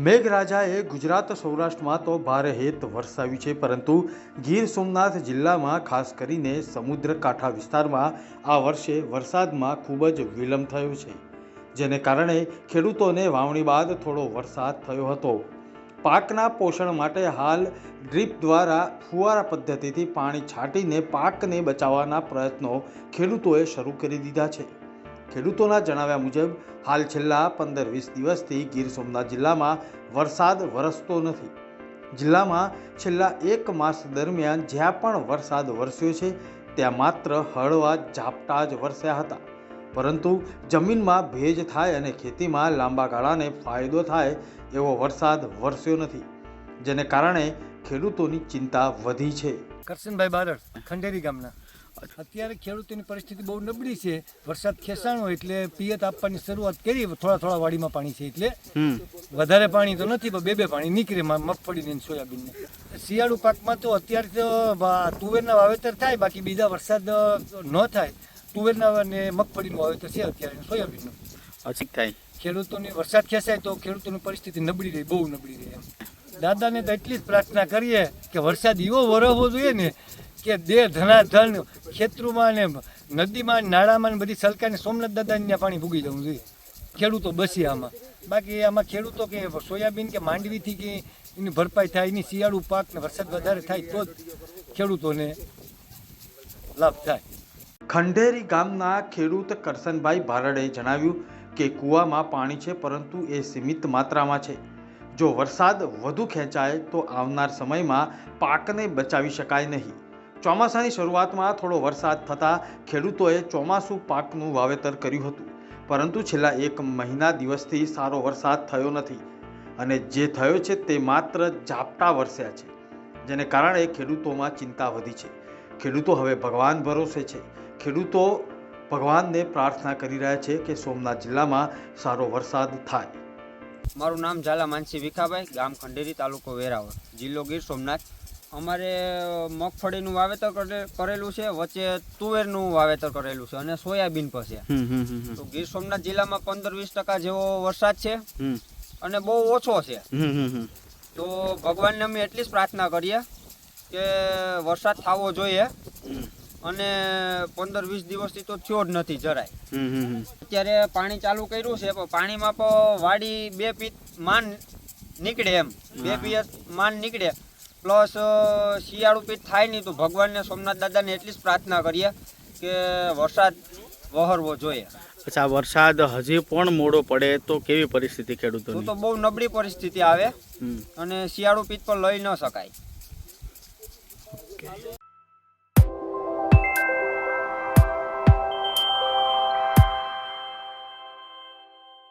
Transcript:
મેઘરાજાએ ગુજરાત સૌરાષ્ટ્રમાં તો ભારે હેત વરસાવ્યું છે, પરંતુ ગીર સોમનાથ જિલ્લામાં, ખાસ કરીને સમુદ્ર કાંઠા વિસ્તારમાં, આ વર્ષે વરસાદમાં ખૂબ જ વિલંબ થયો છે. જેને કારણે ખેડૂતોને વાવણી બાદ થોડો વરસાદ થયો હતો. પાકના પોષણ માટે હાલ ડ્રીપ દ્વારા ફુવારા પદ્ધતિથી પાણી છાંટીને પાકને બચાવવાના પ્રયત્નો ખેડૂતોએ શરૂ કરી દીધા છે. ખેડૂતોના જણાવ્યા મુજબ, હાલ છેલ્લા પંદર વીસ દિવસથી ગીર સોમનાથ જિલ્લામાં વરસાદ વરસતો નથી. જિલ્લામાં છેલ્લા એક માસ દરમિયાન જ્યાં પણ વરસાદ વરસ્યો છે, ત્યાં માત્ર હળવા ઝાપટા જ વરસ્યા હતા. પરંતુ જમીનમાં ભેજ થાય અને ખેતીમાં લાંબા ગાળાને ફાયદો થાય એવો વરસાદ વરસ્યો નથી, જેને કારણે ખેડૂતોની ચિંતા વધી છે. કરશનભાઈ બારડ, ખંડેરી ગામના. અત્યારે ખેડૂતોની પરિસ્થિતિ બહુ નબળી છે. વરસાદ ખેંચાણો એટલે પિયત આપવાની શરૂઆત કરી થોડા થોડા વાડીમાં પાણી છે એટલે. વધારે પાણી તો નથી પણ બે બે પાણી નીકળે મગફળીને ને સોયાબીનને. શિયાળુ પાકમાં તો અત્યારે તો તુવેરના વાવેતર થાય બાકી બીજા વરસાદ ન થાય. તુવેરના અને મગફળીનું વાવેતર છે અત્યારે સોયાબીનનું. થાય. ખેડૂતોની વરસાદ ખેંચાય તો ખેડૂતોની પરિસ્થિતિ નબળી રહી બહુ નબળી રહી એમ. દાદાને તો એટલી જ પ્રાર્થના કરીએ કે વરસાદ એવો વરસવો જોઈએ ને કે દે ધનાધન ખેતરોમાં ને નદીમાં નાળામાં ને બધી સલકાને સોમનાથ દાદાને ત્યાં પાણી ભૂગી જવું જોઈએ. ખેડૂતો બસી આમાં. બાકી આમાં ખેડૂતો કે સોયાબીન કે માંડવીથી કે એની ભરપાઈ થાય, એની શિયાળુ પાક ને વરસાદ વધારે થાય તો જ ખેડૂતોને લાભ થાય. ખંડેરી ગામના ખેડૂત કરસનભાઈ ભારડે જણાવ્યું કે કૂવામાં પાણી છે, પરંતુ એ સીમિત માત્રામાં છે. જો વરસાદ વધુ ખેંચાય તો આવનાર સમયમાં પાકને બચાવી શકાય નહીં. ચોમાસાની શરૂઆતમાં થોડો વરસાદ થતાં ખેડૂતોએ ચોમાસું પાકનું વાવેતર કર્યું હતું. પરંતુ છેલ્લા એક મહિના દિવસથી સારો વરસાદ થયો નથી. અને જે થયો છે તે માત્ર ઝાપટા વરસ્યા છે, જેને કારણે ખેડૂતોમાં ચિંતા વધી છે. ખેડૂતો હવે ભગવાન ભરોસે છે. ખેડૂતો ભગવાનને પ્રાર્થના કરી રહ્યા છે કે સોમનાથ જિલ્લામાં સારો વરસાદ થાય. મારું નામ ઝાલા માનસી વિખાભાઈ ગામ ખંડેરી તાલુકો વેરાવળ જિલ્લો ગીર સોમનાથ અમારે મગફળીનું વાવેતર કરે- કરેલું છે વચ્ચે તુવેરનું વાવેતર કરેલું છે અને સોયાબીન પર છે. તો ગીર સોમનાથ જિલ્લામાં પંદર વીસ ટકા જેવો વરસાદ છે અને બહુ ઓછો છે. તો ભગવાનને અમે એટલી જ પ્રાર્થના કરીએ કે વરસાદ થવો જોઈએ. અને પંદર વીસ દિવસથી તો થયો જ નથી જરાય. અત્યારે પાણી ચાલુ કર્યું છે પણ પાણીમાં પણ વાડી બે પીત માન નીકળે એમ. બે પીત માન નીકળે. પ્લસ શિયાળુ પીત થાય નહીં તો ભગવાનને સોમનાથ દાદાને એટલી જ પ્રાર્થના કરીએ કે વરસાદ વહરવો જોઈએ. અચ્છા વરસાદ હજી પણ મોડો પડે તો કેવી પરિસ્થિતિ ખેડૂતો તો બહુ નબળી પરિસ્થિતિ આવે. અને શિયાળુ પીત પણ લઈ ન શકાય.